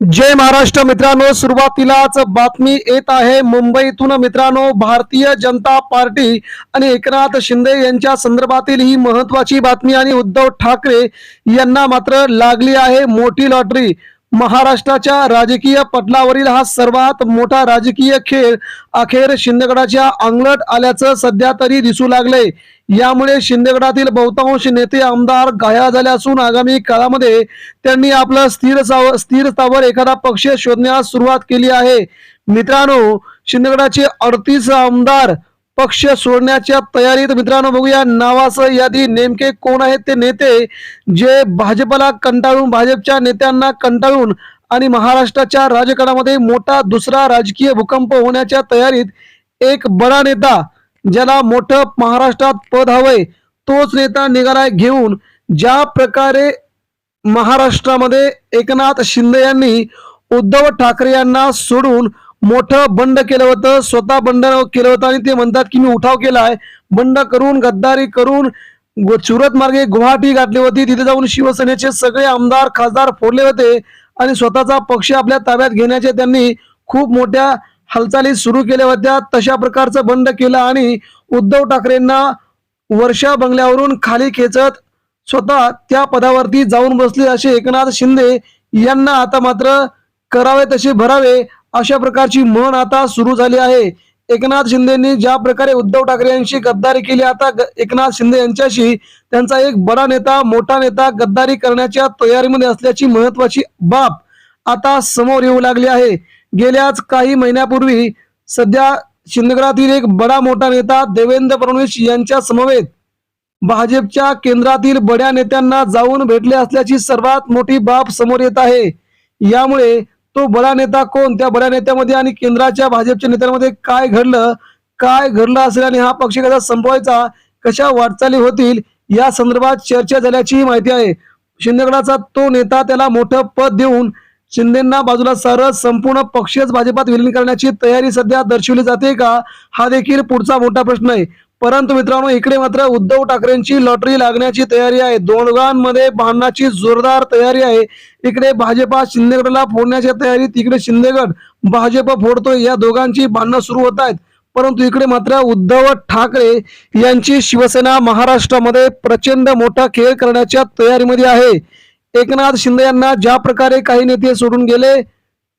जय महाराष्ट्र मित्रांनो सुरुवातीलाच बातमी येत आहे. मुंबईतून मित्रांनो भारतीय जनता पार्टी आणि एकनाथ शिंदे यांच्या संदर्भातील ही महत्वाची बातमी आणि उद्धव ठाकरे यांना मात्र लागली आहे मोठी लॉटरी. महाराष्ट्राच्या राजकीय पटलावरील हा सर्वात मोठा राजकीय खेळ अखेर शिंदेगडाच्या अंगलट आल्याचं सध्या तरी दिसू लागले यामुळे शिंदेगडातील बहुतांश नेते आमदार घाया झाले असून आगामी काळामध्ये त्यांनी आपलं स्थिर साव- स्थिर स्थावर एखादा पक्ष शोधण्यास सुरुवात केली आहे. मित्रांनो शिंदेगडाचे अडतीस आमदार पक्ष सोडण्याच्या तयारीत मित्रांनो बघूया. नावासह यादी नेमके कोण आहेत ते नेते जे भाजपला कंटाळून भाजपच्या नेत्यांना कंटाळून आणि महाराष्ट्राच्या राजकारणामध्ये मोठा दुसरा राजकीय भूकंप होण्याच्या तयारीत एक बडा नेता ज्याला मोठं महाराष्ट्रात पद हवंय तोच नेता निघालाय घेऊन. ज्या प्रकारे महाराष्ट्रामध्ये एकनाथ शिंदे यांनी उद्धव ठाकरे यांना सोडून मोठं बंड केलं होतं स्वतः बंड केलं होतं आणि ते म्हणतात की मी उठाव केलाय. बंड करून गद्दारी करून सुरत मार्गे गुवाहाटी गाठली होती. तिथे जाऊन शिवसेनेचे सगळे आमदार खासदार फोडले होते आणि स्वतःचा पक्ष आपल्या ताब्यात घेण्याचे त्यांनी खूप मोठ्या हालचाली सुरू केल्या होत्या. तशा प्रकारचं बंड केलं आणि उद्धव ठाकरेंना वर्षा बंगल्यावरून खाली खेचत स्वतः त्या पदावरती जाऊन बसले असे एकनाथ शिंदे यांना आता मात्र करावे तसे भरावे अशा प्रकारची म्हण आता सुरू झाली आहे. एकनाथ शिंदेनी ज्या प्रकारे उद्धव ठाकरे यांची गद्दारी केली आता एकनाथ शिंदे यांच्याशी त्यांचा एक बडा नेता मोठा नेता गद्दारी करण्याच्या तयारीमध्ये असल्याची महत्वाची बाब आता समोर येऊ लागली आहे. गेल्याच काही महिन्यापूर्वी सध्या शिंदगडातील एक बडा मोठा नेता देवेंद्र फडणवीस यांच्या समवेत भाजपच्या केंद्रातील बड्या नेत्यांना जाऊन भेटले असल्याची सर्वात मोठी बाब समोर येत आहे. यामुळे तो बडा नेता कोण? त्या बड्या नेत्यामध्ये आणि केंद्राच्या भाजपच्या नेत्यांमध्ये काय घडलं? काय घडलं असेल आणि हा पक्ष कसा संपवायचा? कशा वाटचाली होतील? या संदर्भात चर्चा झाल्याची माहिती आहे. शिंदेगडाचा तो नेता त्याला मोठं पद देऊन शिंदेना बाजूला सारत संपूर्ण पक्षच भाजपात विलीन करण्याची तयारी सध्या दर्शवली जाते का? हा देखील पुढचा मोठा प्रश्न आहे. परंतु मित्रांनो इकडे मात्र उद्धव ठाकरेंची लॉटरी लागण्याची तयारी आहे. दोघांमध्ये भांडणाची जोरदार तयारी आहे. इकडे भाजपा शिंदेगडला फोडण्याच्या तयारीत इकडे शिंदेगड भाजप फोडतोय. या दोघांची भांडणं सुरू होत आहेत. परंतु इकडे मात्र उद्धव ठाकरे यांची शिवसेना महाराष्ट्रामध्ये प्रचंड मोठा खेळ करण्याच्या तयारीमध्ये आहे. एकनाथ शिंदे यांना ज्या प्रकारे काही नेते सोडून गेले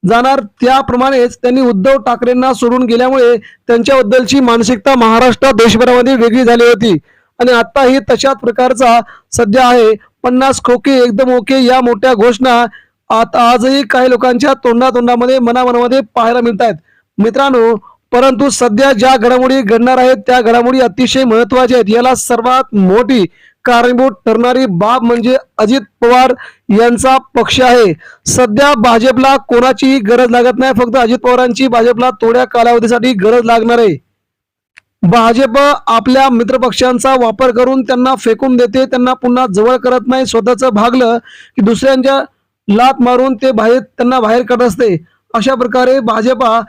जाणार. त्याप्रमाणेच त्यांनी उद्धव ठाकरेंना सोडून गेल्यामुळे त्यांच्याबद्दलची मानसिकता महाराष्ट्र देशभरामध्ये वेगळी झाली होती. आणि आताही तशाच प्रकारचा सध्या आहे. पन्नास खोके एकदम ओके या मोठ्या घोषणा आता आजही काही लोकांच्या तोंडातोंडामध्ये मनामनामध्ये पाहायला मिळत आहेत मित्रांनो परंतु सध्या ज्या घडामोडी घडणार आहेत त्या घडामोडी अतिशय महत्त्वाच्या आहेत. याला सर्वात मोठी कारणीभूत ठरणारी बाब म्हणजे अजित पवार यांचा पक्ष आहे. सध्या भाजपला कोणाचीही गरज लागत नाही फक्त अजित पवारांची भाजपला थोड्या कालावधीसाठी गरज लागणार आहे. भाजप आपल्या मित्रपक्षांचा वापर करून त्यांना फेकून देते त्यांना पुन्हा जवळ करत नाही स्वतःच भागलं की दुसऱ्यांच्या लात मारून ते बाहेर त्यांना बाहेर काढत असते. अशा प्रकारे भाजपा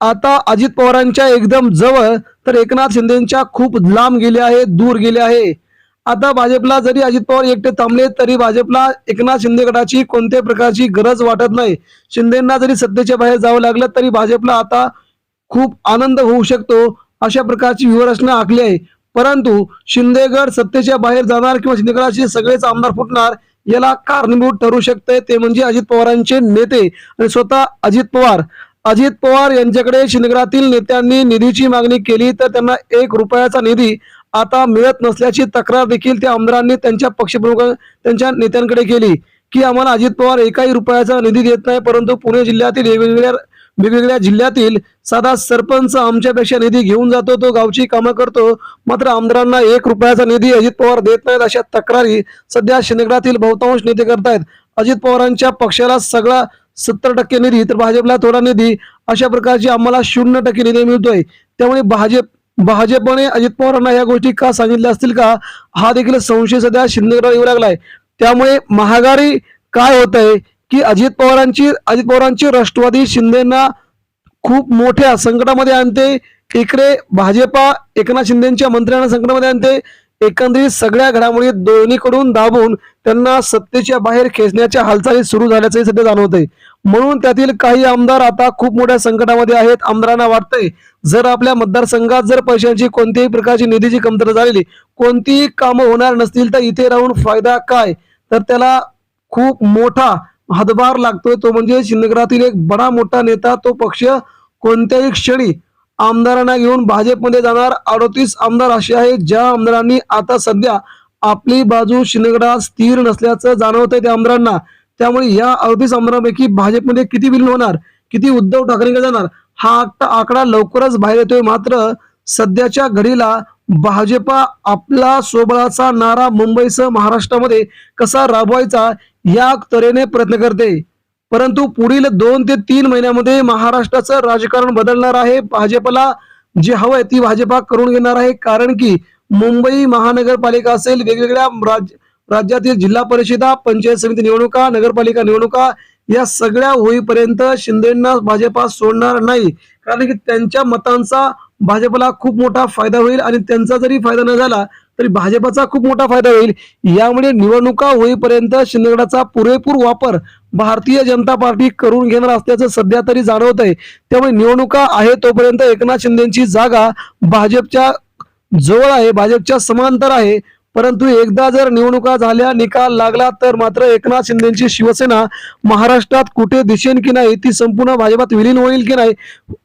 आता अजित पवारांच्या एकदम जवळ तर एकनाथ शिंदेच्या खूप लांब गेले आहे दूर गेले आहे. आता भाजपला जरी अजित पवार एकटे थांबले तरी भाजपला एकनाथ शिंदे गटाची कोणत्याही प्रकारची गरज वाटत नाही. शिंदेना जरी सत्तेच्या बाहेर जावं लागलं तरी भाजपला आता खूप आनंद होऊ शकतो अशा प्रकारची व्यूहरचना आखली आहे. परंतु शिंदेगड सत्तेच्या बाहेर जाणार किंवा शिंदेगडाचे सगळेच आमदार फुटणार याला कारणीभूत ठरू शकते ते म्हणजे अजित पवारांचे नेते आणि स्वतः अजित पवार. अजित पवार यांच्याकडे शिंदेगडातील नेत्यांनी निधीची मागणी केली तर त्यांना एक रुपयाचा निधी आता मिळत नसल्याची तक्रार देखील त्या आमदारांनी त्यांच्या पक्षप्रमुख त्यांच्या नेत्यांकडे केली की आम्हाला अजित पवार एकाही रुपयाचा निधी देत नाही परंतु पुणे जिल्ह्यातील वेगवेगळ्या वेगवेगळ्या जिल्ह्यातील साधा सरपंच आमच्यापेक्षा निधी घेऊन जातो तो गावची कामं करतो मात्र आमदारांना एक रुपयाचा निधी अजित पवार देत नाहीत अशा तक्रारी सध्या शिंदगडातील बहुतांश नेते करतायत. अजित पवारांच्या पक्षाला सगळा सत्तर टक्के निधी तर भाजपला थोडा निधी अशा प्रकारची आम्हाला शून्य टक्के निधी मिळतोय. त्यामुळे भाजप भाजपने अजित पवारांना या गोष्टी का सांगितल्या असतील का? हा देखील संशय सध्या शिंदेकडे येऊ लागलाय. त्यामुळे महागारी काय होत आहे की अजित पवारांची अजित पवारांची राष्ट्रवादी शिंदेना खूप मोठ्या संकटामध्ये आणते. इकडे भाजपा एकनाथ शिंदेच्या मंत्र्यांना संकटामध्ये आणते. एकंदरीत सगळ्या घडामोडी दोन्हीकडून दाबून त्यांना सत्तेच्या बाहेर खेचण्याच्या हालचाली सुरू झाल्याचंही सध्या आहे म्हणून त्यातील काही आमदार आता खूप मोठ्या संकटामध्ये आहेत. आमदारांना वाटतंय जर आपल्या मतदारसंघात जर पैशांची कोणत्याही प्रकारची निधीची कमतरता झालेली कोणतीही कामं होणार नसतील तर इथे राहून फायदा काय? तर त्याला खूप मोठा हातभार लागतोय. तो म्हणजे शिंदेगडातील एक बडा मोठा नेता तो पक्ष कोणत्याही क्षणी आमदारांना घेऊन भाजपमध्ये जाणार अडोतीस आमदार असे आहेत ज्या आमदारांनी आता सध्या आपली बाजू शिंदेगडात स्थिर नसल्याचं जाणवत आहे त्या आमदारांना. त्यामुळे या अडोतीस आमदारांपैकी भाजपमध्ये किती विलीन होणार? किती उद्धव ठाकरेंकडे जाणार? हा आकडा लवकरच बाहेर येतोय. मात्र सध्याच्या घडीला भाजपा आपला सोबळाचा नारा मुंबईसह महाराष्ट्रामध्ये कसा राबवायचा या तऱ्हेने प्रयत्न करते. परंतु पुढील दोन ते तीन महिन्यामध्ये महाराष्ट्राचं राजकारण बदलणार आहे. भाजपला जे हवंय ती भाजपा करून घेणार आहे. कारण की मुंबई महानगरपालिका असेल वेगवेगळ्या राज्यातील जिल्हा परिषदा पंचायत समिती निवडणुका नगरपालिका निवडणुका या सगळ्या होईपर्यंत शिंदेना भाजपा सोडणार नाही. कारण की त्यांच्या मतांचा भाजपला खूप मोठा फायदा होईल आणि त्यांचा जरी फायदा न झाला तरी भाजपचा खूप मोठा फायदा होईल. यामुळे निवडणुका होईपर्यंत शिंदेगडाचा पुरेपूर वापर भारतीय जनता पार्टी करून घेणार असल्याचं सध्या तरी जाणवत आहे. त्यामुळे निवडणुका आहे तोपर्यंत एकनाथ शिंदेची जागा भाजपच्या जवळ आहे भाजपच्या समांतर आहे. परंतु एकदा जर निवडणुका झाल्या निकाल लागला तर मात्र एकनाथ शिंदेची शिवसेना महाराष्ट्रात कुठे दिसेन की नाही ती संपूर्ण भाजपात विलीन होईल की नाही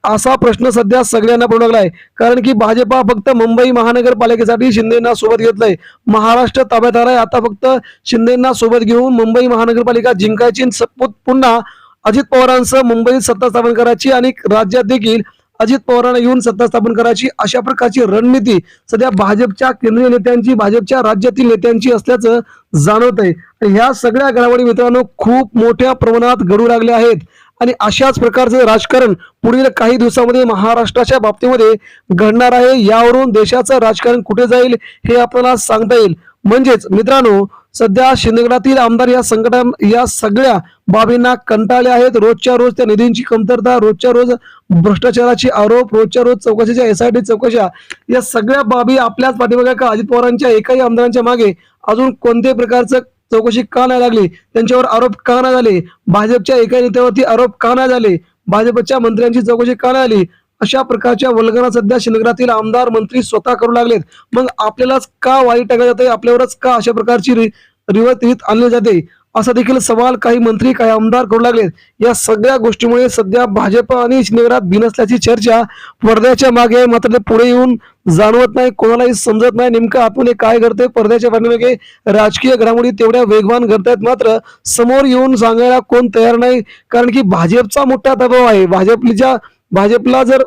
असा प्रश्न सध्या सगळ्यांना पडू आहे कारण की भाजपा फक्त मुंबई महानगरपालिकेसाठी शिंदेना सोबत घेतलंय. महाराष्ट्र ताब्यात आलाय आता फक्त शिंदेना सोबत घेऊन मुंबई महानगरपालिका जिंकायची पुन्हा अजित पवारांसह मुंबईत सत्ता स्थापन करायची आणि राज्यात देखील अजित पवारांना येऊन सत्ता स्थापन करायची अशा प्रकारची रणनीती सध्या भाजपच्या केंद्रीय नेत्यांची भाजपच्या राज्यातील नेत्यांची असल्याचं जाणवत आहे आणि ह्या सगळ्या घडामोडी मित्रांनो खूप मोठ्या प्रमाणात घडू लागल्या आहेत. आणि अशाच प्रकारचं राजकारण पुढील काही दिवसामध्ये महाराष्ट्राच्या बाबतीमध्ये घडणार आहे. यावरून देशाचं राजकारण कुठे जाईल हे आपल्याला सांगता येईल. म्हणजेच मित्रांनो सध्या शिंदेगडातील आमदार या संघटन या सगळ्या बाबींना कंटाळले आहेत. रोजच्या रोज त्या निधींची कमतरता रोजच्या रोज भ्रष्टाचाराचे आरोप रोजच्या रोज चौकशीच्या एस आय टी चौकशा या सगळ्या बाबी आपल्याच पाठीमागे का? अजित पवारांच्या एकाही आमदारांच्या मागे अजून कोणत्याही प्रकारचं चौकशी का नाही लागली? त्यांच्यावर आरोप का नाही झाले? भाजपच्या एका नेत्यावरती आरोप का नाही झाले? भाजपच्या मंत्र्यांची चौकशी का नाही आली अशा प्रकारच्या वल्गना सध्या शिंदगडातील आमदार मंत्री स्वतः करू लागलेत. मग आपल्यालाच का वाईट टाकलं जाते आपल्यावरच का अशा प्रकारची रि- रिवत रीत आणली जाते? असा देखील सवाल काही मंत्री काही आमदार करू लागलेत. या सगळ्या गोष्टीमुळे सध्या भाजप आणि शिंदेगडात बिनसल्याची चर्चा पडद्याच्या मागे आहे. मात्र ते पुढे येऊन जाणवत नाही कोणालाही समजत नाही नेमकं आपण हे काय करते पडद्याच्या पाठीमागे राजकीय घडामोडी तेवढ्या वेगवान घडतायत. मात्र समोर येऊन सांगायला कोण तयार नाही कारण की भाजपचा मोठा दबाव आहे. भाजपच्या भाजपला जर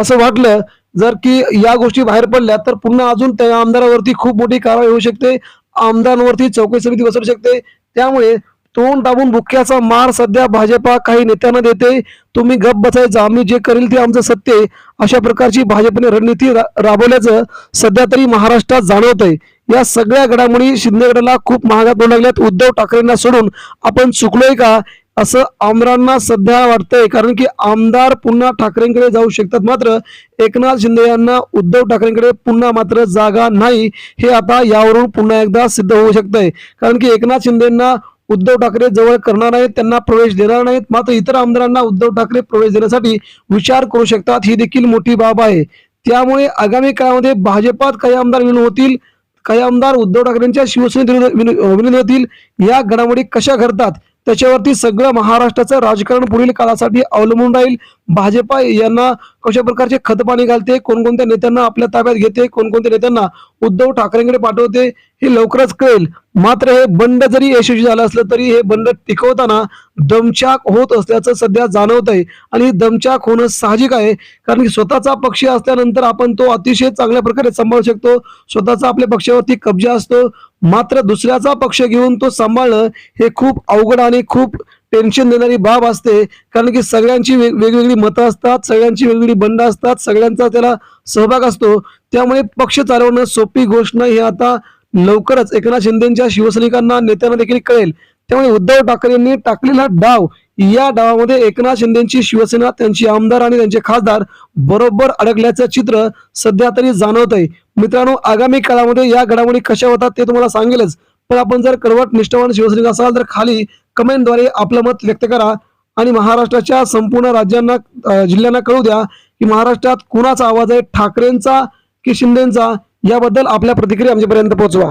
असं वाटलं जर की या गोष्टी बाहेर पडल्या तर पुन्हा अजून त्या आमदारावरती खूप मोठी कारवाई होऊ शकते आमदारांवरती चौकशी समिती बसवू शकते. त्यामुळे तोंड दाबून भुक्याचा मार सध्या भाजपा काही नेत्यांना देते. तुम्ही गप बसायचं आम्ही जे करेल ते आमचं सत्य आहे. अशा प्रकारची भाजपने रणनीती रा- राबवल्याचं सध्या तरी महाराष्ट्रात जाणवत आहे या सगळ्या घडामोडी शिंदेगडाला खूप महागात पडू लागल्यात. उद्धव ठाकरेंना सोडून आपण चुकलोय का? असं आमदारांना सध्या वाटतंय कारण की आमदार पुन्हा ठाकरेंकडे जाऊ शकतात मात्र एकनाथ शिंदे यांना उद्धव ठाकरेंकडे पुन्हा मात्र जागा नाही. हे आता यावरून पुन्हा एकदा सिद्ध होऊ शकतंय. कारण की एकनाथ शिंदेना उद्धव ठाकरे जवळ करणार नाहीत त्यांना प्रवेश देणार नाहीत. मात्र इतर आमदारांना उद्धव ठाकरे प्रवेश देण्यासाठी विचार करू शकतात ही देखील मोठी बाब आहे. त्यामुळे आगामी काळामध्ये भाजपात काही आमदार विलीन होतील काही आमदार उद्धव ठाकरेंच्या शिवसेनेत विलीन- होतील या घडामोडी कशा घडतात? त्याच्यावरती सगळं महाराष्ट्राचं राजकारण पुढील काळासाठी अवलंबून राहील. भाजपा यांना कशा प्रकारचे खतपाणी घालते कोणकोणत्या नेत्यांना आपल्या ताब्यात घेते कोणकोणत्या नेत्यांना उद्धव ठाकरेंकडे पाठवते हे लवकरच कळेल. मात्र हे बंड जरी यशस्वी झालं असलं तरी हे बंड टिकवताना दमचाक होत असल्याचं सध्या जाणवत आहे आणि दमचाक होणं साहजिक आहे कारण की स्वतःचा पक्ष असल्यानंतर आपण तो अतिशय चांगल्या प्रकारे सांभाळू शकतो. स्वतःचा आपल्या पक्षावरती कब्जा असतो. मात्र दुसऱ्याचा पक्ष घेऊन तो सांभाळणं हे खूप अवघड आणि खूप टेन्शन देणारी बाब असते. कारण की सगळ्यांची वेग- वेगवेगळी मतं असतात सगळ्यांची वेगवेगळी बंड असतात सगळ्यांचा त्याला सहभाग असतो. त्यामुळे पक्ष चालवणं सोपी गोष्ट नाही. हे आता लवकरच एकनाथ शिंदेच्या शिवसैनिकांना नेत्यांना देखील कळेल. त्यामुळे उद्धव ठाकरेंनी टाकलेला डाव या डावामध्ये एकनाथ शिंदेची शिवसेना त्यांची आमदार आणि त्यांचे खासदार बरोबर अडकल्याचं चित्र सध्या तरी जाणवत आहे मित्रांनो आगामी काळामध्ये या घडामोडी कशा होतात ते तुम्हाला सांगेलच. पण आपण जर कडवट निष्ठावान शिवसैनिक असाल तर खाली कमेंटद्वारे आपलं मत व्यक्त करा आणि महाराष्ट्राच्या संपूर्ण राज्यांना जिल्ह्यांना कळू द्या की महाराष्ट्रात कुणाचा आवाज आहे? ठाकरेंचा की शिंदेचा? याबद्दल आपल्या प्रतिक्रिया आमच्यापर्यंत पोहोचवा.